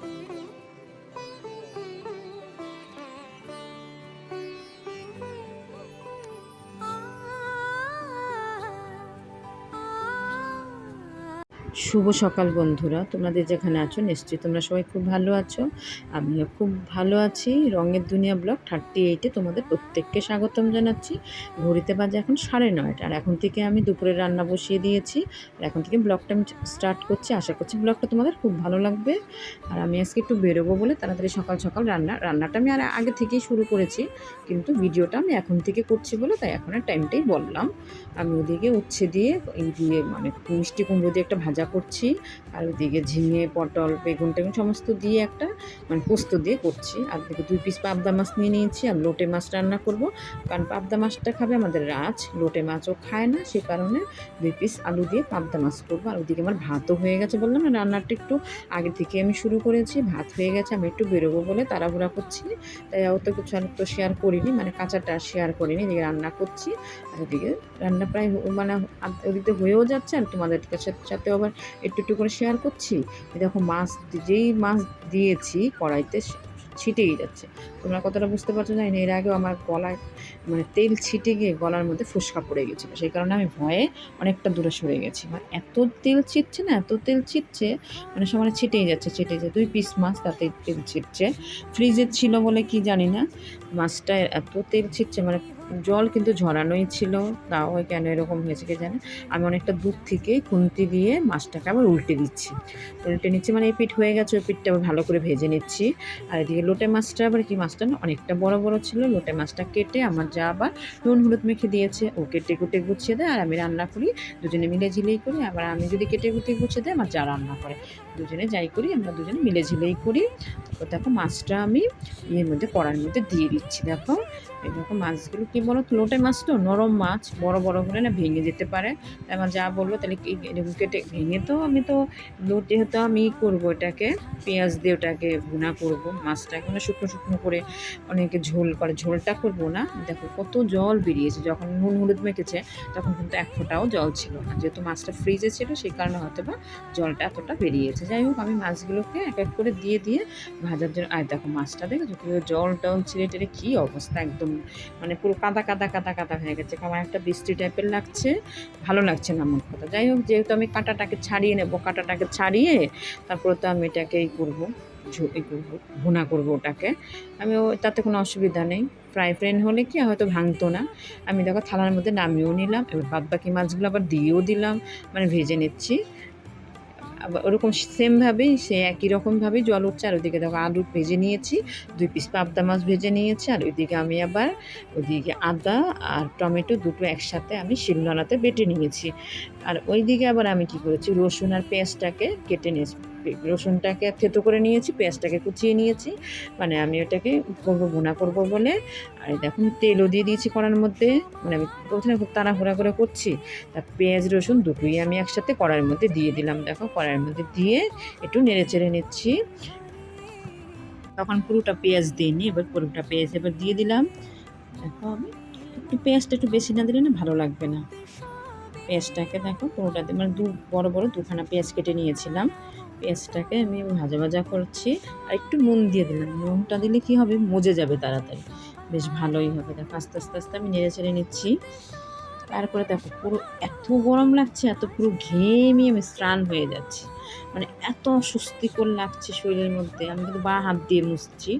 Thank you. শুভ সকাল বন্ধুরা। তোমাদের যেখানে আছো, নিশ্চয়ই তোমরা সবাই খুব ভালো আছো। আমিও খুব ভালো আছি। রঙের দুনিয়া ব্লগ থার্টি এইটে তোমাদের প্রত্যেককে স্বাগতম জানাচ্ছি। ঘড়িতে বাজে এখন সাড়ে নয়টা। আর এখন থেকে আমি দুপুরে রান্না বসিয়ে দিয়েছি। আর এখন থেকে ব্লগটা আমি স্টার্ট করছি। আশা করছি ব্লগটা তোমাদের খুব ভালো লাগবে। আর আমি আজকে একটু বেরোবো বলে তাড়াতাড়ি সকাল সকাল রান্না, রান্নাটা আমি আর আগে থেকেই শুরু করেছি। কিন্তু ভিডিওটা আমি এখন থেকে করছি বলে তাই এখন আর টাইমটাই বললাম। আমি ওদিকে উচ্ছে দিয়ে এই দিয়ে মানে মিষ্টি কুমড়ো দিয়ে একটা ভাজা করছি আর ওদিকে ঝিঙে, পটল, বেগুন টেগুন সমস্ত দিয়ে একটা মানে পোস্ত দিয়ে করছি। আর দিকে দুই পিস পাবদা মাছ নিয়ে নিয়েছি আর লোটে মাছ রান্না করব। কারণ পাবদা মাছটা খাবে আমাদের রাজ, লোটে মাছও খায় না, সে কারণে দুই পিস আলু দিয়ে পাবদা মাছ করব। আর ওদিকে আমার ভাতও হয়ে গেছে বললাম না, রান্নাটা একটু আগে থেকে আমি শুরু করেছি, ভাত হয়ে গেছে, আমি একটু বেরোবো বলে তাড়াহুড়া করছি। তাই অত কিছু আর তো শেয়ার করিনি মানে কাঁচাটা শেয়ার করিনি, এদিকে রান্না করছি। আর ওদিকে রান্না প্রায় মানে ওদিকে হয়েও যাচ্ছে আর তোমাদের সাথে আবার একটু একটু করে শেয়ার করছি। দেখো মাছ, যেই মাছ দিয়েছি কড়াইতে ছিটেই যাচ্ছে। তোমরা কতটা বুঝতে পারছ না, এর আগেও আমার গলায় মানে তেল ছিটে গিয়ে গলার মধ্যে ফুসকা পড়ে গেছিল সেই কারণে আমি ভয়ে অনেকটা দূরে সরে গেছি। মানে এত তেল ছিটছে না, এত তেল ছিটছে মানে সবার ছিটেই যাচ্ছে ছিটে যাচ্ছে। দুই পিস মাছ তাতে তেল ছিটছে। ফ্রিজে ছিল বলে কি জানি না, মাছটা এত তেল ছিটছে মানে জল কিন্তু ঝরানোই ছিল, তাও কেন এরকম হয়েছে কে জানে। আমি অনেকটা দূর থেকে খুন্তি দিয়ে মাছটাকে আবার উল্টে দিচ্ছি। উল্টে নিচ্ছি মানে এই পিঠ হয়ে গেছে, ওই পিঠটা আবার ভালো করে ভেজে নিচ্ছি। আর এদিকে লোটে মাছটা আবার কি মাছটা না, অনেকটা বড় বড় ছিল, লোটে মাছটা কেটে আমার যা আবার নুন হলুদ মেখে দিয়েছে ও কেটে কুটে গুছিয়ে দেয়, আর আমি রান্না করি, দুজনে মিলে ঝিলেই করি, আবার আমি যদি কেটে কুটে গুছিয়ে দেয় আমার যা রান্না করে। দুজনে যাই করি, আমরা দুজনে মিলে ঝিলেই করি। তারপর দেখো মাছটা আমি ইয়ের মধ্যে, কড়ার মধ্যে দিয়ে দিচ্ছি, দেখো। এই দেখো মাছগুলো কী বলো লোটে মাছ তো, নরম মাছ, বড় বড় হলে না ভেঙে যেতে পারে। আমার যা বলব তাহলে এরকম কেটে ভেঙে তো আমি তো লোটে হয়তো আমি করব এটাকে, পেঁয়াজ দিয়ে ওটাকে ভুনা করব। মাছটাকে মানে শুকনো শুকনো করে অনেকে ঝোল করে, ঝোলটা করব না। দেখো কত জল বেরিয়েছে, যখন নুন হলুদ মেখেছে, তখন কিন্তু এক ফোঁটাও জল ছিল না। যেহেতু মাছটা ফ্রিজে ছিল, সেই কারণে হয়তো বা জলটা এতটা বেরিয়েছে। যাই হোক, আমি মাছগুলোকে এক এক করে দিয়ে দিয়ে ভাজার জন্য আর দেখো মাছটা দেখেছ জল টল ছিঁড়ে টেড়ে কী অবস্থা একদম মানে পুরো কাদা কাদা কাদা কাদা হয়ে গেছে। কেমন একটা বৃষ্টি টাইপের লাগছে, ভালো লাগছে না আমার কথা। যাই হোক, যেহেতু আমি কাঁটাটাকে ছাড়িয়ে নেব, কাঁটাটাকে ছাড়িয়ে তারপরে তো আমি এটাকে এই করব এই করব, ভুনা করব ওটাকে। আমি তাতে কোনো অসুবিধা নেই। ফ্রাই প্যান হলে কি হয়তো ভাঙতো না। আমি দেখো থালার মধ্যে নামিয়েও নিলাম, এবার বাদ বাকি মাছগুলো আবার দিয়েও দিলাম মানে ভেজে নিচ্ছি। ওরকম সেমভাবেই সে একই রকমভাবেই জল উঠছে। আর ওইদিকে দেখো আলু ভেজে নিয়েছি, দুই পিস পাবদা মাছ ভেজে নিয়েছি। আর ওইদিকে আমি আবার, ওইদিকে আদা আর টমেটো দুটো একসাথে আমি শিলনোড়াতে বেটে নিয়েছি। আর ওইদিকে আবার আমি কি করেছি, রসুন আর পেঁয়াজটাকে কেটে নিয়েছি। রসুনটাকে থেতো করে নিয়েছি, পেঁয়াজটাকে কুচিয়ে নিয়েছি। মানে আমি ওটাকে করব গুণা করব বলে। আর দেখুন, তেলও দিয়ে দিয়েছি কড়ার মধ্যে। মানে আমি প্রথমে খুব তাড়াহুড়া করে করছি। তা পেঁয়াজ, রসুন দুটোই আমি একসাথে কড়াইয়ের মধ্যে দিয়ে দিলাম। দেখো, কড়াইয়ের মধ্যে দিয়ে একটু নেড়ে চেড়ে নিচ্ছি। তখন পুরোটা পেঁয়াজ দিইনি এবার পুরোটা পেঁয়াজ এবার দিয়ে দিলাম। দেখো আমি, একটু পেঁয়াজটা একটু বেশি না দিলে না ভালো লাগবে না। পেঁয়াজটাকে দেখো পুরোটা দিয়ে মানে দু, বড় বড় দুখানা পেঁয়াজ কেটে নিয়েছিলাম। পেঁয়াজটাকে আমি ভাজা ভাজা করছি। আর একটু নুন দিয়ে দিলাম। নুনটা দিলে কি হবে? মজে যাবে তাড়াতাড়ি। বেশ ভালোই হবে। দেখো, আস্তে আস্তে আস্তে আমি নেড়ে ছেড়ে নিচ্ছি। তারপরে দেখো, পুরো এত গরম লাগছে, এত পুরো ঘেমিয়ে আমি স্নান হয়ে যাচ্ছি। মানে এত অস্বস্তিকর লাগছে শরীরের মধ্যে। আমি কিন্তু বা হাত দিয়ে মুছছি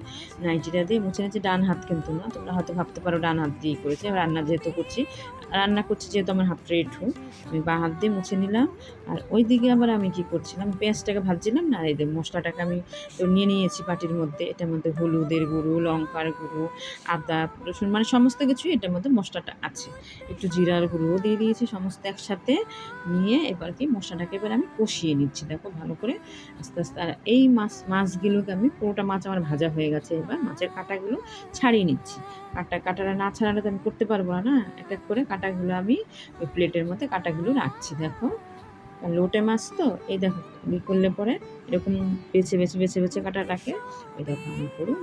নাইটিটা দিয়ে মুছে নিচ্ছি ডান হাত কিন্তু না। তোমরা হয়তো ভাবতে পারো ডান হাত দিয়েই করেছি। আমি রান্না যেহেতু করছি, রান্না করছি যেহেতু আমার হাতটা একটু আমি বা হাত দিয়ে মুছে নিলাম। আর ওই দিকে আবার আমি কি করছিলাম, পেঁয়াজটাকে ভাজছিলাম না, এই মশলাটাকে আমি তো নিয়ে নিয়েছি পাটির মধ্যে। এটার মধ্যে হলুদের গুঁড়ো, লঙ্কার গুঁড়ো, আদা, রসুন মানে সমস্ত কিছুই এটার মধ্যে মশলাটা আছে। একটু জিরার গুঁড়ো দিয়ে দিয়েছি সমস্ত একসাথে। নিয়ে এবার কি মশলাটাকে এবার আমি কষিয়ে নিচ্ছি। দেখো ভালো করে আস্তে আস্তে। আর এই মাছ, মাছগুলোকে আমি পুরোটা মাছ আমার ভাজা হয়ে গেছে। এবার মাছের কাঁটাগুলো ছাড়িয়ে নিচ্ছি। কাঁটা, কাঁটাটা না ছাড়ালে তো আমি করতে পারব না এক এক করে কাঁটাগুলো আমি ওই প্লেটের মধ্যে কাঁটাগুলো রাখছি, দেখো। লোটে মাছ তো, এই দেখো ই করলে পরে এরকম বেছে বেছে বেছে বেছে কাটা রাখে। এই দেখো আমি পুরো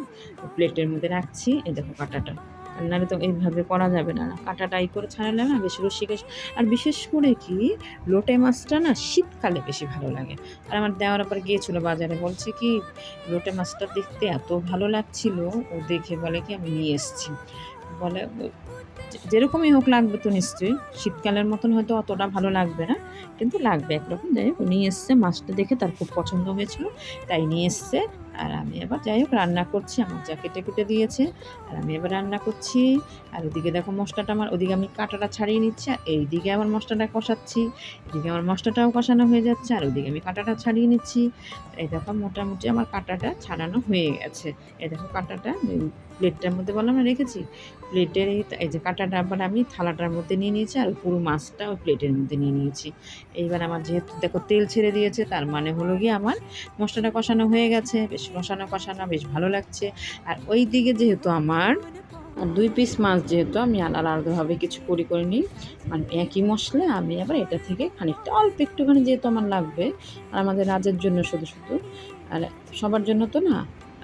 প্লেটের মধ্যে রাখছি, এই দেখো কাঁটাটা। নাহলে তো এইভাবে করা যাবে না কাঁটাটা এই করে ছাড়ালে না বেশি রসিকে আর বিশেষ করে কি, লোটে মাছটা না শীতকালে বেশি ভালো লাগে। আর আমার দেওয়ার পর গিয়েছিল বাজারে, বলছে কি, লোটে মাছটা দেখতে এত ভালো লাগছিল, ও দেখে বলে কি, আমি নিয়ে এসেছি। বলে, যেরকমই হোক লাগবে তো নিশ্চয়ই, শীতকালের মতন হয়তো অতটা ভালো লাগবে না, কিন্তু লাগবে একরকম। যাই হোক, নিয়ে এসছে, মাছটা দেখে তার খুব পছন্দ হয়েছিল, তাই নিয়ে এসছে। আর আমি এবার যাই হোক, রান্না করছি। আমার যা কেটে কুটে দিয়েছে। আর আমি এবার রান্না করছি। আর ওদিকে দেখো মশলাটা আমার, ওদিকে আমি কাঁটাটা ছাড়িয়ে নিচ্ছি। আর এইদিকে আমার মশলাটা কষাচ্ছি। এদিকে আমার মশলাটাও কষানো হয়ে যাচ্ছে। আর ওদিকে আমি কাঁটাটা ছাড়িয়ে নিচ্ছি। এই দেখো মোটামুটি আমার কাঁটাটা ছাড়ানো হয়ে গেছে। এই দেখো কাঁটাটা প্লেটটার মধ্যে বললাম না রেখেছি? প্লেটের এই যে কাঁটাটা আবার আমি থালাটার মধ্যে নিয়ে নিয়েছি আর পুরো মাছটা ওই প্লেটের মধ্যে নিয়ে নিয়েছি। এইবার আমার যেহেতু দেখো তেল ছেড়ে দিয়েছে, তার মানে হলো গিয়ে আমার মশলাটা কষানো হয়ে গেছে, বেশ কষানো কষানো, বেশ ভালো লাগছে। আর ওই দিকে যেহেতু আমার দুই পিস মাছ যেহেতু আমি আলাদা আলাদাভাবে কিছু করি করে নিই মানে একই মশলা, আমি আবার এটা থেকে খানিকটা, অল্প একটুখানি যেহেতু আমার লাগবে, আর আমাদের রাজের জন্য শুধু শুধু, আর সবার জন্য তো না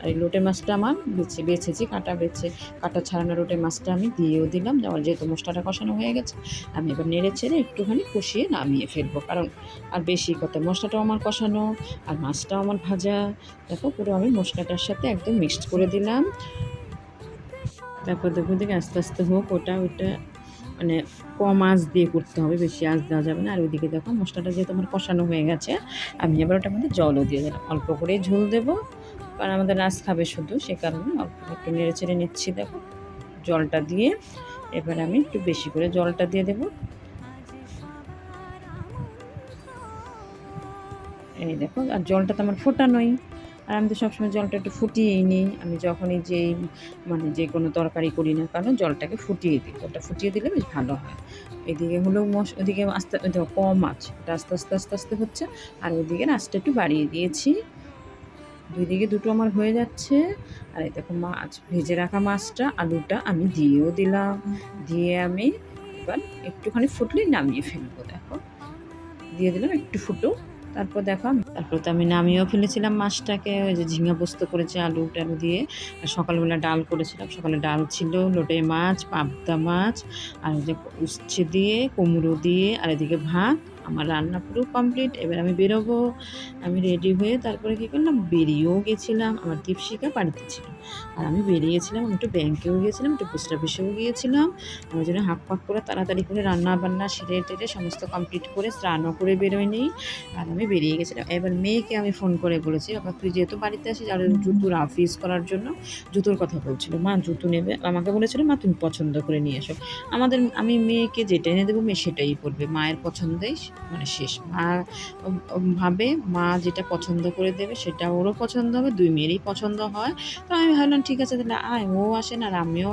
আর এই লোটে মাছটা আমার বেছে, বেছেছি, কাঁটা বেছে, কাঁটা ছাড়ানো লোটে মাছটা আমি দিয়েও দিলাম। যেহেতু মশলাটা কষানো হয়ে গেছে, আমি এবার নেড়ে ছেড়ে একটুখানি কষিয়ে নামিয়ে ফেলব। কারণ আর বেশি কথা, মশলাটাও আমার কষানো আর মাছটাও আমার ভাজা। দেখো, পুরো আমি মশলাটার সাথে একদম মিক্সড করে দিলাম। তারপর দেখো, দেখে আস্তে আস্তে হোক, ওটা ওটা মানে কম আঁচ দিয়ে করতে হবে, বেশি আঁচ দেওয়া যাবে না। আর ওইদিকে দেখো, মশলাটা যেহেতু আমার কষানো হয়ে গেছে, আমি এবার ওটার মধ্যে জলও দিয়ে দিলাম। অল্প করে ঝোল দেবো। কারণ আমাদের রাস খাবে শুধু, সে কারণে অল্প একটু নেড়ে চেড়ে নিচ্ছি, দেখো। জলটা দিয়ে এবার আমি একটু বেশি করে জলটা দিয়ে দেবো। এই দেখো, আর জলটা তো আমার ফোটানোই। আর আমি তো সবসময় জলটা একটু ফুটিয়েই নিই। আমি যখনই যেই মানে যে কোনো তরকারি করি না কারণ জলটাকে ফুটিয়ে দিই। ওটা ফুটিয়ে দিলে বেশ ভালো হয়। এদিকে হলো মশ ওদিকে আস্তে কম আছে। আস্তে আস্তে আস্তে আস্তে হচ্ছে। আর ওইদিকে আস্তে একটু বাড়িয়ে দিয়েছি। দুই দিকে দুটো আমার হয়ে যাচ্ছে। আর এই দেখো মাছ, ভেজে রাখা মাছটা, আলুটা আমি দিয়েও দিলাম। দিয়ে আমি এবার একটুখানি ফুটলেই নামিয়ে ফেলব, দেখো। দিয়ে দিলাম একটু ফুটো, তারপর দেখো তারপর তো আমি নামিয়েও ফেলেছিলাম মাছটাকে, ওই যে ঝিঙা পোস্ত করেছি আলু টালু দিয়ে। আর সকালবেলা ডাল করেছিলাম, সকালে ডাল ছিল, লোটে মাছ, পাবদা মাছ, আর ওই যে উচ্ছে দিয়ে, কুমড়ো দিয়ে, আর এদিকে ভাত আমার রান্না পুরো কমপ্লিট এবার আমি বেরোবো। আমি রেডি হয়ে তারপরে কী করলাম? বেরিয়েও গেছিলাম। আমার দীপশিকা বাড়িতে ছিল। আর আমি বেরিয়েছিলাম আমি একটু ব্যাংকেও গিয়েছিলাম একটু পোস্ট অফিসেও গিয়েছিলাম। আমার জন্য হাক পাক করে তাড়াতাড়ি করে রান্না বান্না সেরে টেরে সমস্ত কমপ্লিট করে স্নানও করে বেরোয় নেই আর আমি বেরিয়ে গেছিলাম। এবার মেয়েকে আমি ফোন করে বলেছি আবার তুই যেহেতু বাড়িতে আসিস আর জুতোর অফিস করার জন্য জুতোর কথা বলছিল। মা জুতো নেবে? আমাকে বলেছিল মা তুমি পছন্দ করে নিয়ে এসো। আমাদের আমি মেয়েকে যেটা এনে দেবো মেয়ে সেটাই পরবে। মায়ের পছন্দেই মানে শেষ। মা ভাবে মা যেটা পছন্দ করে দেবে সেটা ওরও পছন্দ হবে, দুই মেয়েরই পছন্দ হয়। তো আমি ভাবলাম, ঠিক আছে, তাহলে আয়, ও আসে না আর আমিও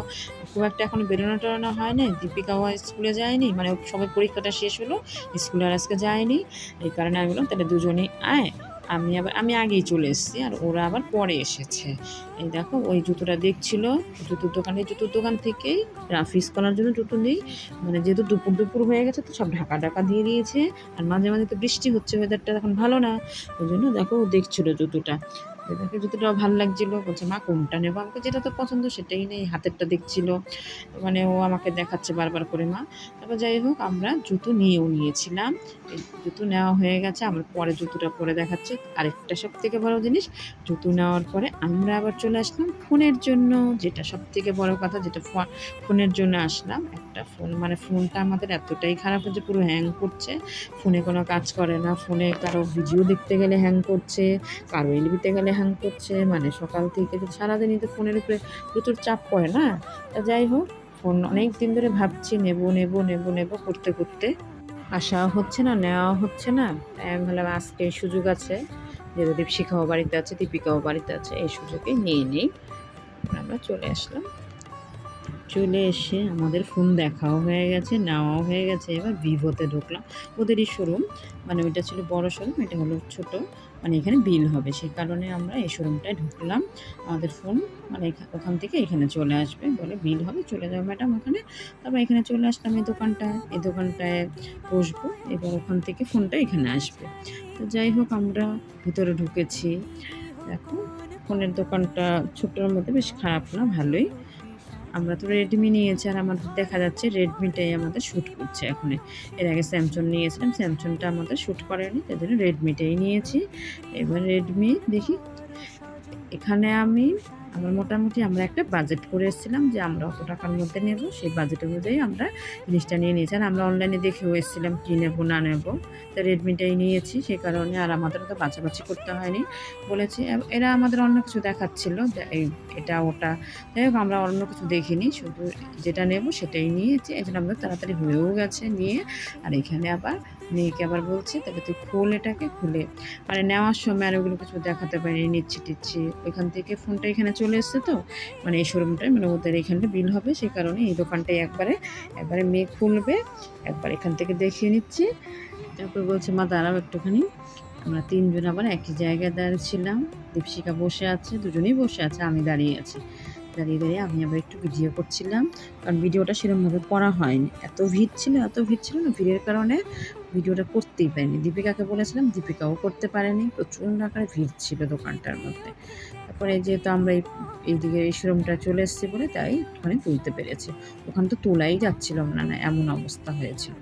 খুব একটা এখন বেরোনো টেরোনো হয় না দীপিকাও স্কুলে যায়নি মানে সবাই পরীক্ষাটা শেষ হলো, স্কুলে আর আজকে যায়নি। এই কারণে আমি বললাম, তাহলে দুজনেই আয়। আমি আবার, আমি আগেই চলে এসেছি আর ওরা আবার পরে এসেছে। এই দেখো, ওই জুতোটা দেখছিল, জুতোর দোকানে, জুতোর দোকান থেকেই রাফিস করার জন্য জুতো নেই। মানে যেহেতু দুপুর দুপুর হয়ে গেছে তো সব ঢাকা ঢাকা দিয়ে দিয়েছে। আর মাঝে মাঝে তো বৃষ্টি হচ্ছে ওয়েদারটা এখন ভালো না। ওই জন্য দেখো, ও দেখছিল জুতোটা। তো দেখো জুতোটাও ভালো লাগছিল, বলছে, মা, কোনটা নেব? আমাকে যেটা তো পছন্দ সেটাই নেই, হাতেরটা দেখছিল। মানে ও আমাকে দেখাচ্ছে বারবার করে, মা, তারপর যাই হোক, আমরা জুতো নিয়েও নিয়েছিলাম। জুতো নেওয়া হয়ে গেছে, আমার পরে জুতোটা পরে দেখাচ্ছে। আরেকটা সব থেকে বড় জিনিস, জুতো নেওয়ার পরে আমরা আবার চলে আসলাম ফোনের জন্য। যেটা সব থেকে বড় কথা, যেটা ফোনের জন্য আসলাম একটা ফোন মানে ফোনটা আমাদের এতটাই খারাপ হচ্ছে পুরো হ্যাং করছে। ফোনে কোনো কাজ করে না ফোনে কারও ভিডিও দেখতে গেলে হ্যাং করছে, কারও এলবিতে গেলে হ্যাং করছে মানে সকাল থেকে তো সারাদিনই তো ফোনের উপরে প্রচুর চাপ পড়ে না? তা যাই হোক ফোন অনেক দিন ধরে ভাবছি, নেব নেব নেব নেব করতে করতে। আসা হচ্ছে না, নেওয়া হচ্ছে না। আমি ভাবলাম আজকে সুযোগ আছে, যেহেতু দীপশিখাও বাড়িতে আছে, দীপিকাও বাড়িতে আছে, এই সুযোগে নিয়ে নিই। আমরা চলে আসলাম। চলে এসে আমাদের ফোন দেখাও হয়ে গেছে, নেওয়াও হয়ে গেছে। এবার ভিভোতে ঢুকলাম। ওদেরই শোরুম মানে ওইটা ছিল বড় শোরুম এটা হলো ছোট। মানে এখানে বিল হবে। সেই কারণে আমরা এই শোরুমটায় ঢুকলাম আমাদের ফোন। মানে ওখান থেকে এখানে চলে আসবে। বলে বিল হবে, চলে যাবে ম্যাডাম ওখানে। তারপর এখানে চলে আসলাম এই দোকানটায়। এই দোকানটায় বসবো। এবার ওখান থেকে ফোনটা এখানে আসবে। তো যাই হোক, আমরা ভিতরে ঢুকেছি। দেখো, ফোনের দোকানটা ছোটোর মধ্যে বেশ খারাপ না, ভালোই। আমরা তো রেডমি নিয়েছি আর আমাদের দেখা যাচ্ছে রেডমিটাই আমাদের শ্যুট করছে এখন এর আগে স্যামসং নিয়েছিলাম স্যামসংটা আমাদের শ্যুট করেনি, তাই জন্য রেডমিটাই নিয়েছি। এবার রেডমি দেখি, এখানে আমি আমার মোটামুটি আমরা একটা বাজেট করে এসেছিলাম যে আমরা অত টাকার মধ্যে নেব, সেই বাজেট অনুযায়ী আমরা জিনিসটা নিয়ে নিয়েছি। আর আমরা অনলাইনে দেখেও এসেছিলাম কী নেব, না নেব। তা রেডমিটাই নিয়েছি সেই কারণে আর আমাদের তো বাছাবাছি করতে হয়নি। বলেছি এরা আমাদের অন্য কিছু দেখাচ্ছিল এই, এটা, ওটা। যাই হোক, আমরা অন্য কিছু দেখিনি, শুধু যেটা নেব সেটাই নিয়েছি। এই জন্য আমাদের তাড়াতাড়ি হয়েও গেছে নিয়ে। আর এখানে আবার মেয়েকে আবার বলছে তাহলে তুই খোল এটাকে, খুলে। মানে নেওয়ার সময় আর ওগুলো কিছু দেখাতে পারিনি, নিচ্ছি, টিচ্ছি। ওইখান থেকে ফোনটা এখানে চলে এসছে তো। মানে এই শোরুমটায় মানে ওদের এখানটা বিল হবে, সেই কারণে এই দোকানটাই একবারে একবারে মেয়ে খুলবে, একবার এখান থেকে দেখিয়ে নিচ্ছি। তারপর বলছে, মা, দাঁড়াও একটুখানি। আমরা তিনজন আবার একই জায়গায় দাঁড়িয়েছিলাম। দীপশিকা বসে আছে, দুজনেই বসে আছে, আমি দাঁড়িয়ে আছি। দাঁড়িয়ে দাঁড়িয়ে আমি আবার একটু ভিডিও করছিলাম, কারণ ভিডিওটা সেরকমভাবে করা হয়নি। এত ভিড় ছিল, এত ভিড় ছিল না, ভিড়ের কারণে ভিডিওটা করতেই পারিনি। দীপিকাকে বলেছিলাম, দীপিকাও করতে পারেনি। প্রচণ্ড আকারে ভিড় ছিল দোকানটার মধ্যে। তারপরে যেহেতু আমরা এই, এইদিকে এই শোরুমটা চলে এসেছি বলে তাই ওখানে তুলতে পেরেছি। ওখান তো তোলাই যাচ্ছিল না না, এমন অবস্থা হয়েছিল।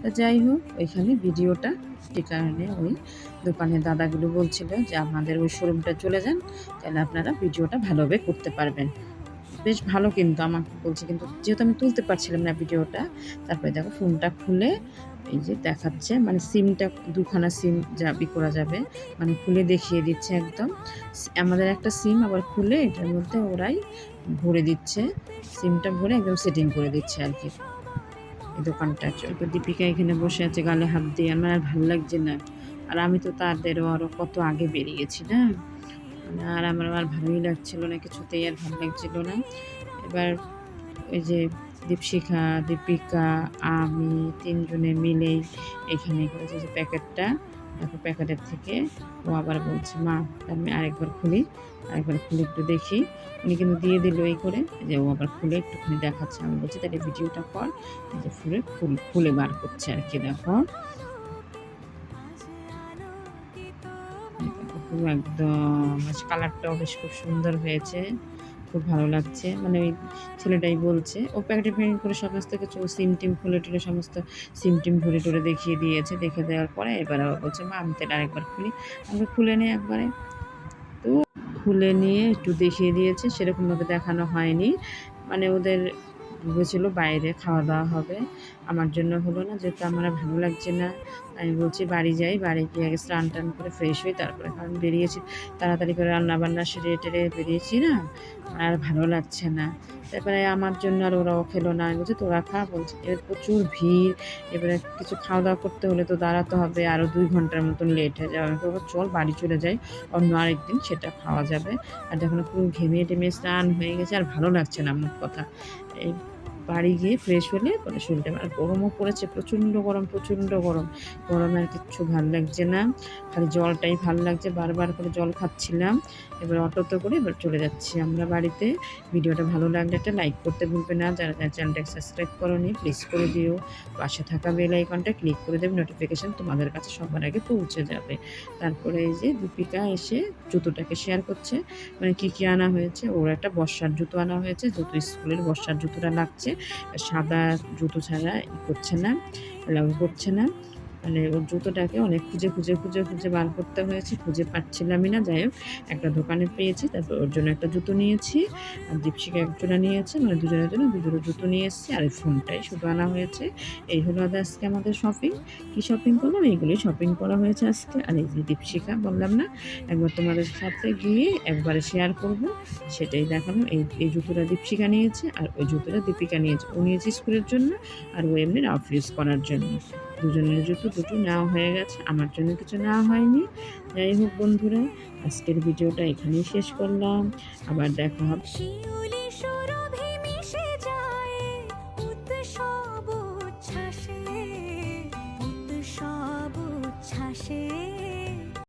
তা যাই হোক, ওইখানে ভিডিওটা যে কারণে ওই দোকানের দাদাগুলো বলছিল যে, আপনাদের ওই শোরুমটা চলে যান, তাহলে আপনারা ভিডিওটা ভালোভাবে করতে পারবেন। বেশ ভালো কিন্তু আমাকে বলছে, কিন্তু যেহেতু আমি তুলতে পারছিলাম না ভিডিওটা, তারপরে দেখো ফোনটা খুলে এই যে দেখাচ্ছে মানে সিমটা দুখানা সিম যাবি করা যাবে মানে খুলে দেখিয়ে দিচ্ছে একদম। আমাদের একটা সিম আবার খুলে এটার মধ্যে ওরাই ভরে দিচ্ছে, সিমটা ভরে একদম সেটিং করে দিচ্ছে আর কি। এই দোকানটা দীপিকা এখানে বসে আছে, গালে হাত দিয়ে, আমার আর ভালো লাগছে না। আর আমি তো তাদেরও আরও কত আগে বেরিয়েছি না? আর আমার আর ভালোই লাগছিল না, কিছুতেই আর ভালো লাগছিল না। এবার ওই যে দীপশিখা, দীপিকা, আমি তিনজনে মিলেই এখানে করেছি যে প্যাকেটটা। দেখো প্যাকেটের থেকে ও আবার বলছে, মা, আমি আরেকবার খুলি, আরেকবার খুলে একটু দেখি। উনি কিন্তু দিয়ে দিল এই করে, যে ও আবার খুলে একটুখানি দেখাচ্ছে। আমি বলছি, তাহলে ভিডিওটা কর। যে ফুলে ফুল খুলে বার করছে আর কি, দেখো। পুরো একদম। কালারটাও বেশ খুব সুন্দর হয়েছে। খুব ভালো লাগছে। মানে ওই ছেলেটাই বলছে, ও প্যাকেটে প্যাকেট করে সমস্ত কিছু সিম টিম খুলে টুলে সমস্ত সিম টিম ভরে টুলে দেখিয়ে দিয়েছে। দেখে দেওয়ার পরে এবার বলছে, মা, আমি তাহলে আরেকবার খুলি। আমাকে খুলে নিই একবারে। তো খুলে নিয়ে একটু দেখিয়ে দিয়েছে। সেরকমভাবে দেখানো হয়নি। মানে ওদের ভেবেছিল বাইরে খাওয়া দাওয়া হবে। আমার জন্য হলো না, যেহেতু আমার ভালো লাগছে না। আমি বলছি বাড়ি যাই, বাড়ি গিয়ে আগে স্নান টান করে ফ্রেশ হই, তারপরে কারণ বেরিয়েছি, তাড়াতাড়ি করে রান্না বান্না সেরে টেরে বেরিয়েছি না, আর ভালো লাগছে না। তারপরে আমার জন্য আর ওরাও খেলো না। আমি বলছি, তোরা খা, বলছি এবার প্রচুর ভিড়, এবারে কিছু খাওয়া দাওয়া করতে হলে তো দাঁড়াতে হবে আরও দুই ঘণ্টার মতন লেট হয়ে যাবে। আমি বলব চল বাড়ি চলে যাই, অন্য আরেকদিন সেটা খাওয়া যাবে। আর যখন পুরো ঘেমে টেমে স্নান হয়ে গেছে, আর ভালো লাগছে না, মোট কথা। এই বাড়ি গিয়ে ফ্রেশ হলে পরে শরীরটা আর গরমও পড়েছে, প্রচণ্ড গরম প্রচণ্ড গরম। গরমে আর কিচ্ছু ভালো লাগছে না। খালি জলটাই ভালো লাগছে, বারবার করে জল খাচ্ছিলাম। এবার অটোতে করে এবার চলে যাচ্ছি আমরা বাড়িতে। ভিডিওটা ভালো লাগলে একটা লাইক করতে ভুলবে না। যারা যারা চ্যানেলটাকে সাবস্ক্রাইব করোনি প্লিজ করে দিও। পাশে থাকা বেল আইকনটা ক্লিক করে দেবে নোটিফিকেশান তোমাদের কাছে সবার আগে পৌঁছে যাবে। তারপরে এই যে দীপিকা এসে জুতোটাকে শেয়ার করছে। মানে কী কী আনা হয়েছে? ওর একটা বর্ষার জুতো আনা হয়েছে জুতো স্কুলের বর্ষার জুতোটা লাগছে। সাদা জুতো ছাড়া করছে না লাগু করছে না। মানে ওর জুতোটাকে অনেক খুঁজে খুঁজে খুঁজে খুঁজে বার করতে হয়েছে। খুঁজে পাচ্ছিলামই না, যাই হোক। একটা দোকানে পেয়েছি, তারপর ওর জন্য একটা জুতো নিয়েছি। আর দীপশিকা একজোড়া নিয়েছে মানে দুজনের জন্য দুজোড়া জুতো নিয়ে এসেছি। আর এই ফোনটাই শুধু আনা হয়েছে। এই হলো আজ আজকে আমাদের শপিং কী শপিং করলাম? এইগুলোই শপিং করা হয়েছে আজকে। আর এই যে দীপশিকা বললাম না, একবার তোমাদের সাথে গিয়ে একবারে শেয়ার করব। সেটাই দেখানো এই এই জুতোটা দীপশিকা নিয়েছে, আর ওই জুতোটা দীপিকা নিয়েছে। ও নিয়েছে স্কুলের জন্য, আর ও এমনি রাফ ইউজ করার জন্য। দুজনের জন্য দুটো নেওয়া হয়ে গেছে, আমার জন্য কিছু নেওয়া হয়নি। যাই হোক বন্ধুরা, আজকের ভিডিওটা এখানেই শেষ করলাম। আবার দেখা হবে।